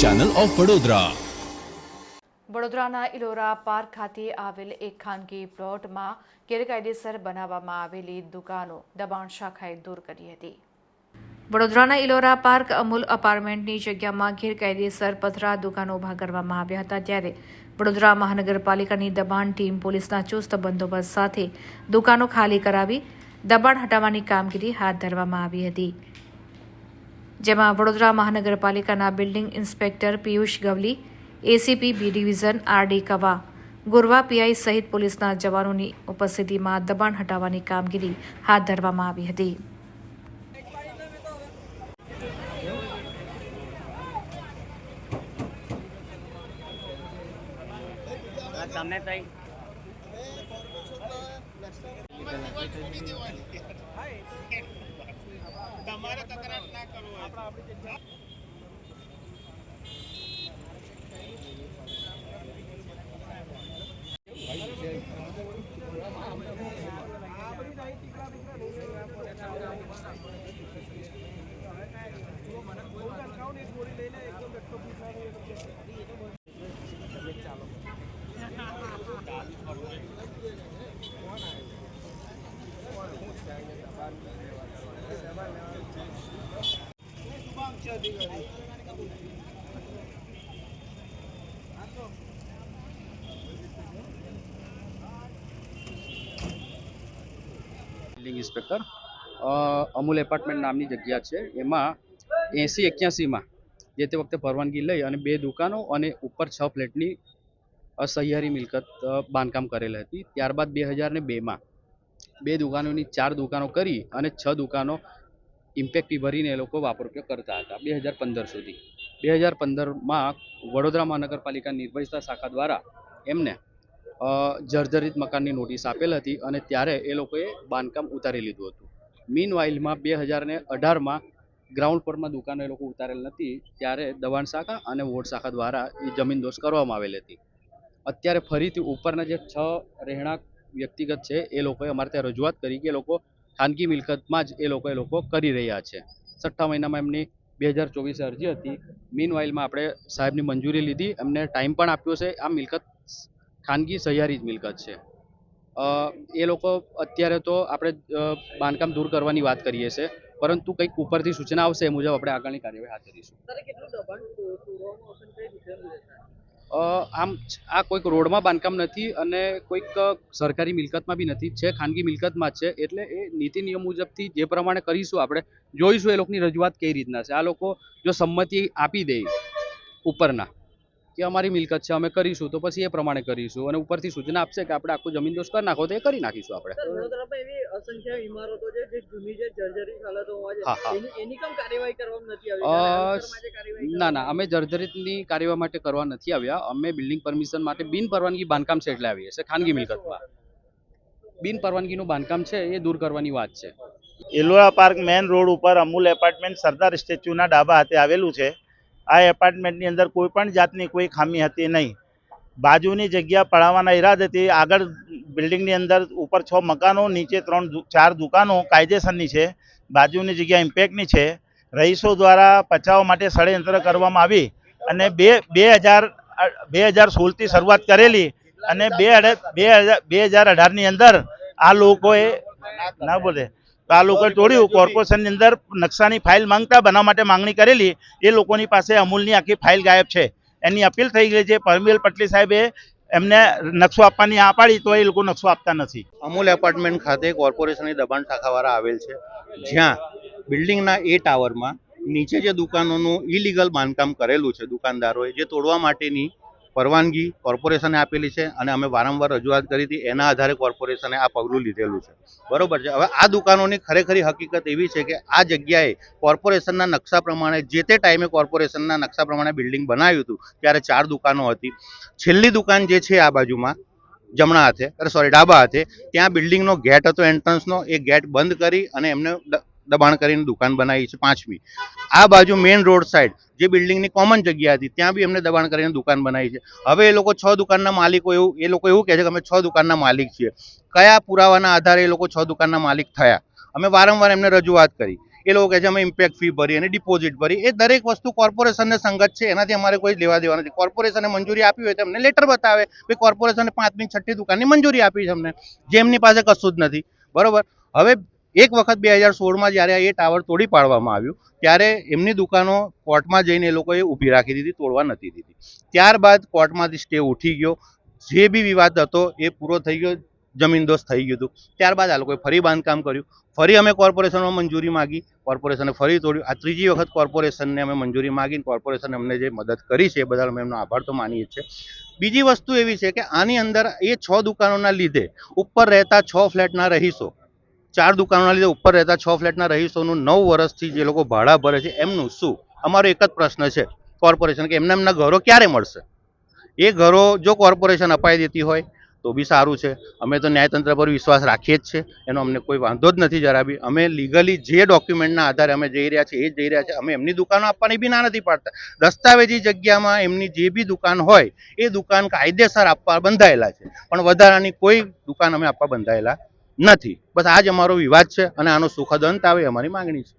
Channel of Vadodara વડોદરાના Ellora park ખાતે આવેલ એક ખાનગી પ્લોટમાં ગેરકાયદેસર બનાવવામાં આવેલી દુકાનો દબાણ શાખાએ દૂર કરી હતી. વડોદરાના ઇલોરા પાર્ક અમૂલ અપાર્ટમેન્ટની જગ્યામાં ગેરકાયદેસર પથરા દુકાનો ઊભા કરવામાં આવ્યા હતા ત્યારે વડોદરા મહાનગરપાલિકાની દબાણ ટીમ પોલીસના ચુસ્ત બંદોબસ્ત સાથે દુકાનો ખાલી કરાવી દબાણ હટાવવાની કામગીરી હાથ ધરવામાં આવી હતી. જેમાં વડોદરા મહાનગરપાલિકાના building inspector Piyush Gavli ACP B division R D કવા ગુરવા પીઆઈ સહિત પોલીસના જવાનોની ઉપસ્થિતિમાં દબાણ હટાવવાની કામગીરી હાથ ધરવામાં આવી હતી. તઈ? તમારે તકરાર ના કરવો આપણા આપણી બિલ્ડિંગ ઇન્સ્પેક્ટર અમૂલ એપાર્ટમેન્ટ નામની જગ્યા છે. એમાં એંસી એક્યાસીમાં જે તે વખતે પરવાનગી લઈ અને બે દુકાનો અને ઉપર છ ફ્લેટની સહિયારી મિલકત બાંધકામ કરેલ હતી. ત્યારબાદ બે હજાર ને બેમાં બે દુકાનોની ચાર દુકાનો કરી અને છ દુકાનો ઇમ્પેક્ટી ભરીને એ લોકો વાપર ઉપયોગ કરતા હતા. બે હજાર પંદર સુધી. બે હજાર પંદરમાં વડોદરા મહાનગરપાલિકા નિર્ભયતા શાખા દ્વારા એમને જર્જરિત મકાનની નોટિસ આપેલ હતી અને ત્યારે એ લોકોએ બાંધકામ ઉતારી લીધું હતું. મીન વાઇલમાં બે હજાર ને અઢારમાં ગ્રાઉન્ડ ફ્લોરમાં દુકાનો એ લોકો ઉતારેલ નથી, ત્યારે દવાણ શાખા અને વોર્ડ શાખા દ્વારા એ જમીન દોષ કરવામાં આવેલ હતી. અત્યારે ફરીથી ઉપરના જે છ રહેણાંક વ્યક્તિગત છે, એ લોકોએ અમારે ત્યાં રજૂઆત કરી કે એ લોકો ખાનગી મિલકતમાં જ એ લોકો એ લોકો કરી રહ્યા છે. છઠ્ઠા મહિનામાં એમની બે હજાર ચોવીસે અરજી હતી. મીન વાઇલમાં આપણે સાહેબની મંજૂરી લીધી. એમને ટાઈમ પણ આપ્યો છે. આ મિલકત ખાનગી સહિયારી જ મિલકત છે. એ લોકો અત્યારે તો આપણે બાંધકામ દૂર કરવાની વાત કરીએ છીએ. પરંતુ કંઈક ઉપરથી સૂચના આવશે એ મુજબ આપણે આગળની કાર્યવાહી હાથ ધરીશું. આમ આ કોઈક રોડમાં બાંધકામ નથી અને કોઈક સરકારી મિલકતમાં બી નથી. છે, ખાનગી મિલકતમાં જ છે. એટલે એ નીતિ નિયમ મુજબથી જે પ્રમાણે કરીશું આપણે, જોઈશું એ લોકોની રજૂઆત કઈ રીતના છે. આ લોકો જો સંમતિ આપી દે ઉપરના કે અમારી મિલકત છે, અમે કરીશું, તો પછી એ પ્રમાણે કરીશું અને ઉપરથી સૂચના આપશે કે આપણે આખું જમીન દોષ કરી નાખો, તો એ કરી નાખીશું આપણે. અસંખ્ય ઇમારતો છે જે જૂની છે જર્જરિત હાલતોમાં છે. હા, હા. એની એની કેમ કાર્યવાહી કરવામાં નથી આવી? અ, જ્યારે અંતરમાં જે કાર્યવાહી ના ના અમે જર્જરિતની કાર્યવાહી માટે કરવા નથી આવ્યા. અમે બિલ્ડિંગ પરમિશન માટે બિન પરવાનગી બાંધકામ છે એટલે આવીએ છીએ ખાનગી મિલકતમાં. બિન પરવાનગીનું બાંધકામ છે એ દૂર કરવાની વાત છે. એલોરા પાર્ક મેન રોડ ઉપર અમૂલ એપાર્ટમેન્ટ સરદાર સ્ટેચ્યુના ડાબા હાથે આવેલું છે. આ એપાર્ટમેન્ટની અંદર કોઈ પણ જાતની કોઈ ખામી હતી નહીં. બાજુની જગ્યા પડાવવાના ઈરાદેથી આગળ બિલ્ડિંગની અંદર ઉપર છ મકાનો, નીચે ત્રણ ચાર દુકાનો કાયદેસરની છે, બાજુની જગ્યા ઇમ્પેક્ટની છે. રહીશો દ્વારા પચાવવા માટે ષડયંત્ર કરવામાં આવી અને બે બે હજાર બે હજાર સોળથી શરૂઆત કરેલી અને બે બે હજાર બે હજાર અઢારની અંદર આ લોકોએ ના બોલે. તો આ લોકોએ તોડ્યું, કોર્પોરેશનની અંદર નકશાની ફાઇલ માંગતા બનાવવા માટે માંગણી કરેલી, એ લોકોની પાસે અમૂલની આખી ફાઇલ ગાયબ છે. એની અપીલ થઈ ગઈ છે, પરમિલ પટલી સાહેબે એમને નકશો આપવાની આ પાડી તો એ લોકો નકશો આપતા નથી. અમૂલ એપાર્ટમેન્ટ ખાતે કોર્પોરેશનની દબાણ શાખાવાળા આવેલ છે. જ્યાં બિલ્ડિંગના એ ટાવરમાં નીચે જે દુકાનોનું ઇલીગલ બાંધકામ કરેલું છે, દુકાનદારોએ, જે તોડવા માટેની પરવાનગી કોર્પોરેશને આપેલી છે અને અમે વારંવાર રજૂઆત કરી હતી, એના આધારે કોર્પોરેશને આ પગલું લીધેલું છે. બરોબર છે? હવે આ દુકાનોની ખરેખરી હકીકત એવી છે કે આ જગ્યાએ કોર્પોરેશનના નકશા પ્રમાણે, જે તે ટાઈમે કોર્પોરેશનના નકશા પ્રમાણે બિલ્ડિંગ બનાવ્યું હતું, ત્યારે ચાર દુકાનો હતી. છેલ્લી દુકાન જે છે આ બાજુમાં, જમણા હાથે સોરી ડાબા હાથે, ત્યાં બિલ્ડિંગનો ગેટ હતો એન્ટ્રન્સનો એ ગેટ બંધ કરી અને એમને દબાણ કરીને દુકાન બનાવી છે પાંચમી. આ બાજુ મેઇન રોડ સાઈડ જે બિલ્ડિંગની કોમન જગ્યા હતી, ત્યાં બી એમને દબાણ કરીને દુકાન બનાવી છે. હવે એ લોકો છ દુકાનના માલિકો એવું, એ લોકો એવું કહે છે કે અમે છ દુકાનના માલિક છીએ. કયા પુરાવાના આધારે એ લોકો છ દુકાનના માલિક થયા? અમે વારંવાર એમને રજૂઆત કરી. એ લોકો કહે છે અમે ઇમ્પેક્ટ ફી ભરી અને ડિપોઝિટ ભરી. એ દરેક વસ્તુ કોર્પોરેશનને સંગત છે, એનાથી અમારે કોઈ લેવા દેવા નથી. કોર્પોરેશને મંજૂરી આપી હોય તો અમને લેટર બતાવે કે કોર્પોરેશને પાંચમી છઠ્ઠી દુકાનની મંજૂરી આપી છે અમને. જેમની પાસે કશું જ નથી. બરોબર? હવે એક વખત બે હજાર સોળમાં જ્યારે એ ટાવર તોડી પાડવામાં આવ્યું, ત્યારે એમની દુકાનો કોર્ટમાં જઈને એ લોકોએ ઊભી રાખી દીધી, તોડવા નથી દીધી. ત્યારબાદ કોર્ટમાંથી સ્ટે ઉઠી ગયો. જે બી વિવાદ હતો એ પૂરો થઈ ગયો જમીનદોસ્ત થઈ ગયું હતું. ત્યારબાદ આ લોકોએ ફરી બાંધકામ કર્યું. ફરી અમે કોર્પોરેશનમાં મંજૂરી માગી, કોર્પોરેશને ફરી તોડ્યું. આ ત્રીજી વખત કોર્પોરેશનને અમે મંજૂરી માગીને કોર્પોરેશન અમને જે મદદ કરી છે એ બદલ અમે એમનો આભાર તો માનીએ છીએ. બીજી વસ્તુ એવી છે કે આની અંદર એ છ દુકાનોના લીધે ઉપર રહેતા છ ફ્લેટના રહીશો ચાર દુકાનોના લીધે ઉપર રહેતા છ ફ્લેટના રહીશોનું નવ વર્ષથી જે લોકો ભાડા ભરે છે, એમનું શું? અમારો એક જ પ્રશ્ન છે કોર્પોરેશન કે એમના એમના ઘરો ક્યારે મળશે? એ ઘરો જો કોર્પોરેશન અપાઈ દેતી હોય, તો બી સારું છે. અમે તો ન્યાયતંત્ર પર વિશ્વાસ રાખીએ જ છે, એનો અમને કોઈ વાંધો જ નથી જરા બી અમે લીગલી જે ડોક્યુમેન્ટના આધારે અમે જઈ રહ્યા છીએ, એ જઈ રહ્યા છે અમે એમની દુકાનો આપવાની બી ના નથી પાડતા. દસ્તાવેજી જગ્યામાં એમની જે બી દુકાન હોય, એ દુકાન કાયદેસર આપવા બંધાયેલા છે. પણ વધારાની કોઈ દુકાન અમે આપવા બંધાયેલા નથી. બસ આજ અમારો વિવાદ છે અને આનો સુખદ અંત આવે અમારી માંગણી છે.